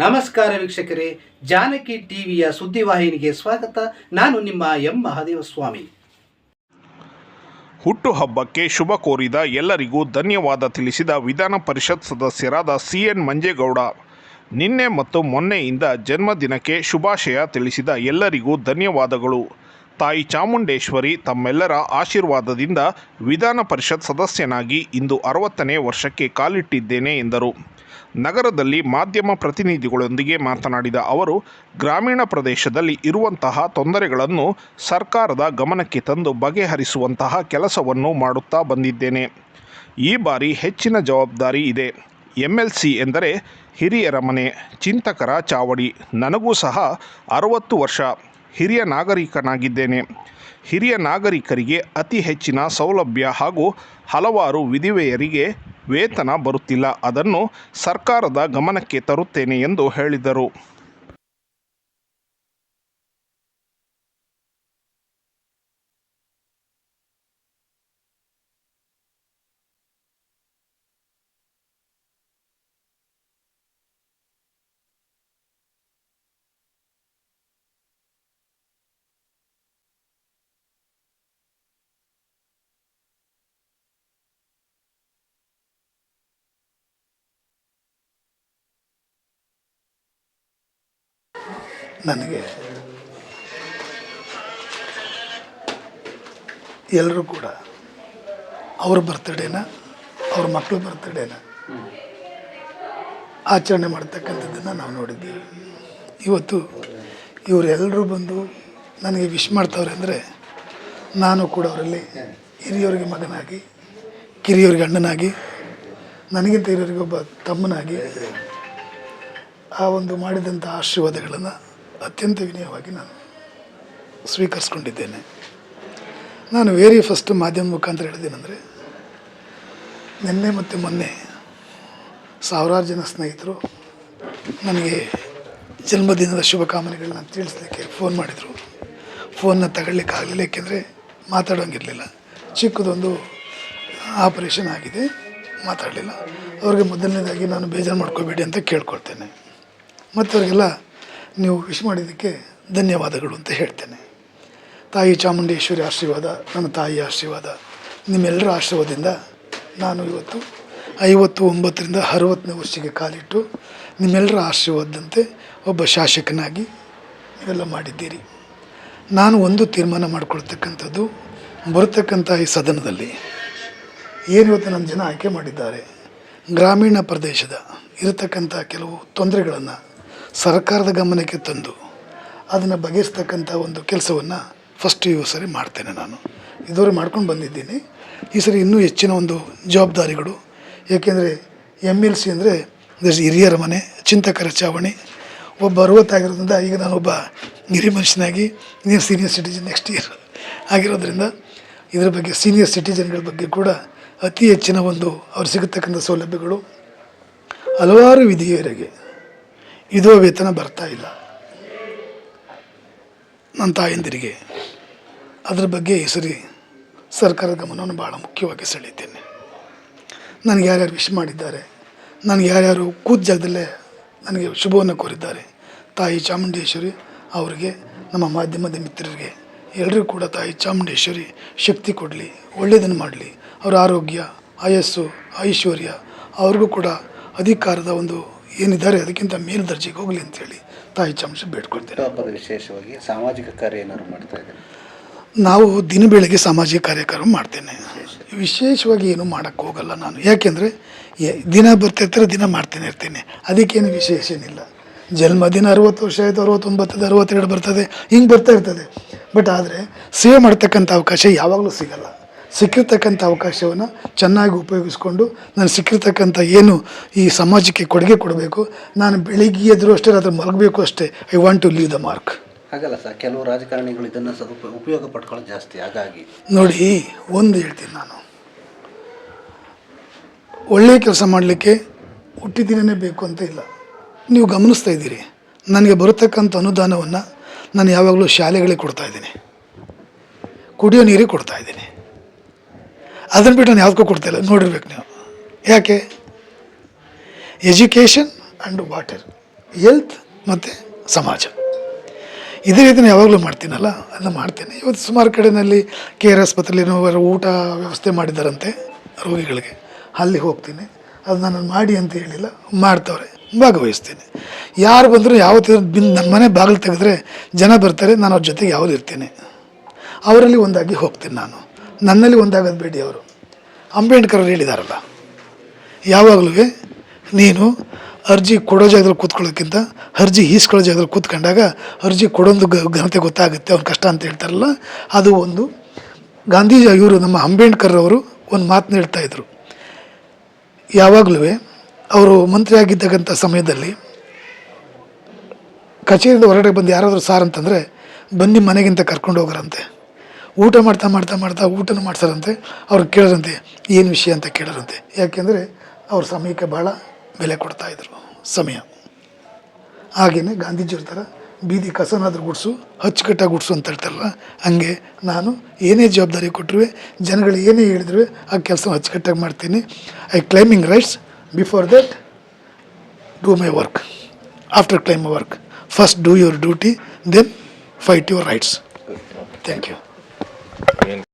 ನಮಸ್ಕಾರ ವೀಕ್ಷಕರೇ, ಜಾನಕಿ ಟಿವಿಯ ಸುದ್ದಿವಾಹಿನಿಗೆ ಸ್ವಾಗತ. ನಾನು ನಿಮ್ಮ ಎಂ ಮಹಾದೇವ ಸ್ವಾಮಿ ಹುಟ್ಟುಹಬ್ಬಕ್ಕೆ ಶುಭ ಕೋರಿದ ಎಲ್ಲರಿಗೂ ಧನ್ಯವಾದ ತಿಳಿಸಿದ ವಿಧಾನ ಪರಿಷತ್ ಸದಸ್ಯರಾದ ಸಿ ಎನ್ ಮಂಜೇಗೌಡ. ನಿನ್ನೆ ಮತ್ತು ಮೊನ್ನೆಯಿಂದ ಜನ್ಮದಿನಕ್ಕೆ ಶುಭಾಶಯ ತಿಳಿಸಿದ ಎಲ್ಲರಿಗೂ ಧನ್ಯವಾದಗಳು. ತಾಯಿ ಚಾಮುಂಡೇಶ್ವರಿ ತಮ್ಮೆಲ್ಲರ ಆಶೀರ್ವಾದದಿಂದ ವಿಧಾನ ಪರಿಷತ್ ಸದಸ್ಯನಾಗಿ ಇಂದು ಅರವತ್ತನೇ ವರ್ಷಕ್ಕೆ ಕಾಲಿಟ್ಟಿದ್ದೇನೆ ಎಂದರು. ನಗರದಲ್ಲಿ ಮಾಧ್ಯಮ ಪ್ರತಿನಿಧಿಗಳೊಂದಿಗೆ ಮಾತನಾಡಿದ ಅವರು, ಗ್ರಾಮೀಣ ಪ್ರದೇಶದಲ್ಲಿ ಇರುವಂತಹ ತೊಂದರೆಗಳನ್ನು ಸರ್ಕಾರದ ಗಮನಕ್ಕೆ ತಂದು ಬಗೆಹರಿಸುವಂತಹ ಕೆಲಸವನ್ನು ಮಾಡುತ್ತಾ ಬಂದಿದ್ದೇನೆ. ಈ ಬಾರಿ ಹೆಚ್ಚಿನ ಜವಾಬ್ದಾರಿ ಇದೆ. ಎಂಎಲ್ಸಿ ಎಂದರೆ ಹಿರಿಯರ ಮನೆ, ಚಿಂತಕರ ಚಾವಡಿ. ನನಗೂ ಸಹ ಅರವತ್ತು ವರ್ಷ. ಹಿರಿಯ ನಾಗರಿಕನಾಗಿದ್ದೇನೆ. ಹಿರಿಯ ನಾಗರಿಕರಿಗೆ ಅತಿ ಹೆಚ್ಚಿನ ಸೌಲಭ್ಯ ಹಾಗೂ ಹಲವಾರು ವಿಧಿವೆಯರಿಗೆ ವೇತನ ಬರುತ್ತಿಲ್ಲ. ಅದನ್ನು ಸರ್ಕಾರದ ಗಮನಕ್ಕೆ ತರುತ್ತೇನೆ ಎಂದು ಹೇಳಿದರು. ನನಗೆ. ಎಲ್ಲರೂ ಕೂಡ ಅವ್ರ ಬರ್ತಡೇನ ಅವ್ರ ಮಕ್ಕಳ ಬರ್ತಡೇನ ಆಚರಣೆ ಮಾಡ್ತಕ್ಕಂಥದ್ದನ್ನು ನಾವು ನೋಡಿದ್ದೀವಿ. ಇವತ್ತು ಇವರೆಲ್ಲರೂ ಬಂದು ನನಗೆ ವಿಶ್ ಮಾಡ್ತವ್ರೆ ಅಂದರೆ ನಾನು ಕೂಡ ಅವರಲ್ಲಿ ಹಿರಿಯವ್ರಿಗೆ ಮಗನಾಗಿ, ಕಿರಿಯವ್ರಿಗೆ ಅಣ್ಣನಾಗಿ, ನನಗಿಂತ ಹಿರಿಯವರಿಗೆ ಒಬ್ಬ ತಮ್ಮನಾಗಿ ಆ ಒಂದು ಮಾಡಿದಂಥ ಆಶೀರ್ವಾದಗಳನ್ನು ಅತ್ಯಂತ ವಿನಯವಾಗಿ ನಾನು ಸ್ವೀಕರಿಸ್ಕೊಂಡಿದ್ದೇನೆ. ನಾನು ವೇರಿ ಫಸ್ಟ್ ಮಾಧ್ಯಮ ಮುಖಾಂತರ ಹೇಳಿದ್ದೇನೆಂದರೆ, ನಿನ್ನೆ ಮತ್ತು ಮೊನ್ನೆ ಸಾವಿರಾರು ಜನ ಸ್ನೇಹಿತರು ನನಗೆ ಜನ್ಮದಿನದ ಶುಭಕಾಮನೆಗಳನ್ನ ತಿಳಿಸ್ಲಿಕ್ಕೆ ಫೋನ್ ಮಾಡಿದರು. ಫೋನ್ನ ತಗೊಳ್ಲಿಕ್ಕೆ ಆಗಲಿಲ್ಲ, ಏಕೆಂದರೆ ಮಾತಾಡೋಂಗಿರಲಿಲ್ಲ. ಚಿಕ್ಕದೊಂದು ಆಪರೇಷನ್ ಆಗಿದೆ, ಮಾತಾಡಲಿಲ್ಲ. ಅವ್ರಿಗೆ ಮೊದಲನೇದಾಗಿ ನಾನು ಬೇಜಾರು ಮಾಡ್ಕೋಬೇಡಿ ಅಂತ ಕೇಳ್ಕೊಳ್ತೇನೆ. ಮತ್ತು ಅವ್ರಿಗೆಲ್ಲ ನೀವು ವಿಶ್ ಮಾಡಿದ್ದಕ್ಕೆ ಧನ್ಯವಾದಗಳು ಅಂತ ಹೇಳ್ತೇನೆ. ತಾಯಿ ಚಾಮುಂಡೇಶ್ವರಿ ಆಶೀರ್ವಾದ, ನನ್ನ ತಾಯಿಯ ಆಶೀರ್ವಾದ, ನಿಮ್ಮೆಲ್ಲರ ಆಶೀರ್ವಾದದಿಂದ ನಾನು ಇವತ್ತು ಐವತ್ತು ಒಂಬತ್ತರಿಂದ ಅರವತ್ತನೇ ವರ್ಷಕ್ಕೆ ಕಾಲಿಟ್ಟು ನಿಮ್ಮೆಲ್ಲರ ಆಶೀರ್ವಾದದಂತೆ ಒಬ್ಬ ಶಾಸಕನಾಗಿ ಇವೆಲ್ಲ ಮಾಡಿದ್ದೀರಿ. ನಾನು ಒಂದು ತೀರ್ಮಾನ ಮಾಡಿಕೊಳ್ತಕ್ಕಂಥದ್ದು, ಬರತಕ್ಕಂಥ ಈ ಸದನದಲ್ಲಿ ಏನು ಇವತ್ತು ನಮ್ಮ ಜನ ಆಯ್ಕೆ ಮಾಡಿದ್ದಾರೆ, ಗ್ರಾಮೀಣ ಪ್ರದೇಶದ ಇರತಕ್ಕಂಥ ಕೆಲವು ತೊಂದರೆಗಳನ್ನು ಸರ್ಕಾರದ ಗಮನಕ್ಕೆ ತಂದು ಅದನ್ನು ಬಗೆಹರಿಸ್ತಕ್ಕಂಥ ಒಂದು ಕೆಲಸವನ್ನು ಫಸ್ಟ್ ಈ ಸರಿ ಮಾಡ್ತೇನೆ ನಾನು. ಇದುವರೆಗೆ ಮಾಡ್ಕೊಂಡು ಬಂದಿದ್ದೀನಿ. ಈ ಸರಿ ಇನ್ನೂ ಹೆಚ್ಚಿನ ಒಂದು ಜವಾಬ್ದಾರಿಗಳು. ಏಕೆಂದರೆ ಎಂ ಎಲ್ ಸಿ ಅಂದರೆ ಹಿರಿಯರ ಮನೆ, ಚಿಂತಕರ ಚಾವಣಿ. ಒಬ್ಬ ಅರವತ್ತಾಗಿರೋದ್ರಿಂದ ಈಗ ನಾನೊಬ್ಬ ಹಿರಿಯ ಮನುಷ್ಯನಾಗಿ, ನೀನು ಸೀನಿಯರ್ ಸಿಟಿಜನ್ ನೆಕ್ಸ್ಟ್ ಇಯರ್ ಆಗಿರೋದ್ರಿಂದ ಇದರ ಬಗ್ಗೆ ಸೀನಿಯರ್ ಸಿಟಿಜನ್ಗಳ ಬಗ್ಗೆ ಕೂಡ ಅತಿ ಹೆಚ್ಚಿನ ಒಂದು ಅವ್ರು ಸಿಗತಕ್ಕಂಥ ಸೌಲಭ್ಯಗಳು ಹಲವಾರು ವಿಧಿಯವರಿಗೆ ಇದು ವೇತನ ಬರ್ತಾ ಇಲ್ಲ. ನನ್ನ ತಾಯಂದಿರಿಗೆ ಅದರ ಬಗ್ಗೆ ಹೆಸರಿ ಸರಿ ಸರ್ಕಾರದ ಗಮನವನ್ನು ಭಾಳ ಮುಖ್ಯವಾಗಿ ಸೆಳೆಯುತ್ತೇನೆ. ನನಗೆ ಯಾರ್ಯಾರು ವಿಶ್ ಮಾಡಿದ್ದಾರೆ, ನನಗೆ ಯಾರ್ಯಾರು ಕೂತ್ ಜಾಗದಲ್ಲೇ ನನಗೆ ಶುಭವನ್ನು ಕೋರಿದ್ದಾರೆ, ತಾಯಿ ಚಾಮುಂಡೇಶ್ವರಿ ಅವರಿಗೆ, ನಮ್ಮ ಮಾಧ್ಯಮದ ಮಿತ್ರರಿಗೆ ಎಲ್ಲರಿಗೂ ಕೂಡ ತಾಯಿ ಚಾಮುಂಡೇಶ್ವರಿ ಶಕ್ತಿ ಕೊಡಲಿ, ಒಳ್ಳೆಯದನ್ನು ಮಾಡಲಿ, ಅವರ ಆರೋಗ್ಯ, ಆಯಸ್ಸು, ಐಶ್ವರ್ಯ, ಅವ್ರಿಗೂ ಕೂಡ ಅಧಿಕಾರದ ಒಂದು ಏನಿದ್ದಾರೆ ಅದಕ್ಕಿಂತ ಮೇಲ್ದರ್ಜೆಗೆ ಹೋಗಲಿ ಅಂತೇಳಿ ತಾಯಿ ಚಮಚ ಬೇಡ್ಕೊಳ್ತೇನೆ. ಹಬ್ಬದ ವಿಶೇಷವಾಗಿ ಸಾಮಾಜಿಕ ಕಾರ್ಯ ಏನಾದ್ರು ಮಾಡ್ತಾ ಇದ್ದಾರೆ? ನಾವು ದಿನ ಬೆಳಗ್ಗೆ ಸಾಮಾಜಿಕ ಕಾರ್ಯಕ್ರಮ ಮಾಡ್ತೇನೆ. ವಿಶೇಷವಾಗಿ ಏನು ಮಾಡೋಕ್ಕೆ ಹೋಗಲ್ಲ ನಾನು. ಯಾಕೆಂದರೆ ದಿನ ಬರ್ತಿರ್ತಾರೆ ದಿನ ಮಾಡ್ತೇನೆ ಇರ್ತೇನೆ. ಅದಕ್ಕೇನು ವಿಶೇಷ ಏನಿಲ್ಲ. ಜನ್ಮದಿನ ಅರುವತ್ತು ವರ್ಷ ಆಯಿತು ಅರವತ್ತೊಂಬತ್ತದ ಅರವತ್ತೆರಡು ಬರ್ತದೆ ಹಿಂಗೆ ಬರ್ತಾ ಇರ್ತದೆ. ಬಟ್ ಆದರೆ ಸೇವೆ ಮಾಡ್ತಕ್ಕಂಥ ಅವಕಾಶ ಯಾವಾಗಲೂ ಸಿಗಲ್ಲ. ಸಿಕ್ಕಿರ್ತಕ್ಕಂಥ ಅವಕಾಶವನ್ನು ಚೆನ್ನಾಗಿ ಉಪಯೋಗಿಸ್ಕೊಂಡು ನಾನು ಸಿಕ್ಕಿರ್ತಕ್ಕಂಥ ಏನು ಈ ಸಮಾಜಕ್ಕೆ ಕೊಡುಗೆ ಕೊಡಬೇಕು ನಾನು ಬೆಳಿಗ್ಗೆ ಎದುರು ಅಷ್ಟೇ ರಾತ್ರಿ ಮಲಗಬೇಕು ಅಷ್ಟೇ I want to leave the mark ಹಾಗಲ್ಲ ಸರ್ ಕೆಲವು ರಾಜಕಾರಣಿಗಳು ಇದನ್ನು ಸದುಪ ಉಪಯೋಗ ಪಡ್ಕೊಳ್ಳೋದು ಜಾಸ್ತಿ ಹಾಗಾಗಿ. ನೋಡಿ ಒಂದು ಹೇಳ್ತೀನಿ ನಾನು. ಒಳ್ಳೆಯ ಕೆಲಸ ಮಾಡಲಿಕ್ಕೆ ಹುಟ್ಟಿದಿನೇ ಬೇಕು ಅಂತ ಇಲ್ಲ. ನೀವು ಗಮನಿಸ್ತಾ ಇದ್ದೀರಿ ನನಗೆ ಬರತಕ್ಕಂಥ ಅನುದಾನವನ್ನು ನಾನು ಯಾವಾಗಲೂ ಶಾಲೆಗಳಿಗೆ ಕೊಡ್ತಾ ಇದ್ದೀನಿ. ಕುಡಿಯೋ ನೀರಿಗೆ ಕೊಡ್ತಾ ಇದ್ದೀನಿ. ಅದನ್ನು ಬಿಟ್ಟು ನಾನು ಯಾವುದಕ್ಕೂ ಕೊಡ್ತಾ ಇಲ್ಲ. ನೋಡಿರ್ಬೇಕು ನೀವು. ಯಾಕೆ? ಎಜುಕೇಷನ್ ಆ್ಯಂಡ್ ವಾಟರ್ ಎಲ್ತ್ ಮತ್ತು ಸಮಾಜ. ಇದೇ ರೀತಿ ನಾನು ಯಾವಾಗಲೂ ಮಾಡ್ತೀನಲ್ಲ, ಅದನ್ನ ಮಾಡ್ತೇನೆ. ಇವತ್ತು ಸುಮಾರು ಕಡೆಯಲ್ಲಿ ಕೆ ಆರ್ ಆಸ್ಪತ್ರೆಯಲ್ಲಿ ಊಟ ವ್ಯವಸ್ಥೆ ಮಾಡಿದ್ದಾರಂತೆ ರೋಗಿಗಳಿಗೆ. ಅಲ್ಲಿ ಹೋಗ್ತೀನಿ. ಅದು ನಾನು ಮಾಡಿ ಅಂತ ಹೇಳಿಲ್ಲ, ಮಾಡ್ತವ್ರೆ. ಭಾಗವಹಿಸ್ತೀನಿ. ಯಾರು ಬಂದರೂ ಯಾವತ್ತಿದ್ರು ಬಿನ್ ನನ್ನ ಮನೆ ಬಾಗಿಲು ತೆಗೆದ್ರೆ ಜನ ಬರ್ತಾರೆ, ನಾನು ಅವ್ರ ಜೊತೆಗೆ ಯಾವುದು ಇರ್ತೀನಿ. ಅವರಲ್ಲಿ ಒಂದಾಗಿ ಹೋಗ್ತೀನಿ ನಾನು. ನನ್ನಲ್ಲಿ ಒಂದಾಗದ ಬೇಡಿ ಅವರು. ಅಂಬೇಡ್ಕರ್ ಹೇಳಿದಾರಲ್ಲ. ಯಾವಾಗಲೂ ನೀನು ಅರ್ಜಿ ಕೊಡೋ ಜಾಗದಲ್ಲಿ ಕೂತ್ಕೊಳ್ಳೋಕ್ಕಿಂತ ಅರ್ಜಿ ಈಸ್ಕೊಳ್ಳೋ ಜಾಗದಲ್ಲಿ ಕೂತ್ಕೊಂಡಾಗ ಅರ್ಜಿ ಕೊಡೋದು ಘನತೆ ಗೊತ್ತಾಗುತ್ತೆ, ಅವ್ನ ಕಷ್ಟ ಅಂತ ಹೇಳ್ತಾರಲ್ಲ. ಅದು ಒಂದು. ಗಾಂಧೀಜಿ ಇವರು ನಮ್ಮ ಅಂಬೇಡ್ಕರ್ ಅವರು ಒಂದು ಮಾತನ್ನ ಹೇಳ್ತಾ ಇದ್ರು. ಯಾವಾಗಲೂ ಅವರು ಮಂತ್ರಿ ಆಗಿದ್ದಕ್ಕಂಥ ಸಮಯದಲ್ಲಿ ಕಚೇರಿಯಿಂದ ಹೊರಗಡೆ ಬಂದು ಯಾರಾದರೂ ಸಾರ್ ಅಂತಂದರೆ ಬನ್ನಿ ಮನೆಗಿಂತ ಕರ್ಕೊಂಡು ಹೋಗೋರಂತೆ. ಊಟ ಮಾಡ್ತಾ ಮಾಡ್ತಾ ಮಾಡ್ತಾ ಊಟನೂ ಮಾಡ್ಸಾರಂತೆ, ಅವ್ರು ಕೇಳರಂತೆ, ಏನು ವಿಷಯ ಅಂತ ಕೇಳರಂತೆ. ಯಾಕೆಂದರೆ ಅವ್ರ ಸಮಯಕ್ಕೆ ಭಾಳ ಬೆಲೆ ಕೊಡ್ತಾಯಿದ್ರು ಸಮಯ. ಹಾಗೆಯೇ ಗಾಂಧೀಜಿಯವ್ರ ಥರ ಬೀದಿ ಕಸನಾದರೂ ಗುಡಿಸು ಅಚ್ಚುಕಟ್ಟಾಗಿ ಗುಡಿಸು ಅಂತ ಹೇಳ್ತಾರಲ್ಲ, ಹಂಗೆ ನಾನು ಏನೇ ಜವಾಬ್ದಾರಿ ಕೊಟ್ಟರು ಜನಗಳು ಏನೇ ಹೇಳಿದ್ರು ಆ ಕೆಲಸ ಅಚ್ಚುಕಟ್ಟಾಗಿ ಮಾಡ್ತೀನಿ. I claiming rights before that, do my work. After claim work. First do your duty, then fight your rights. Thank you. green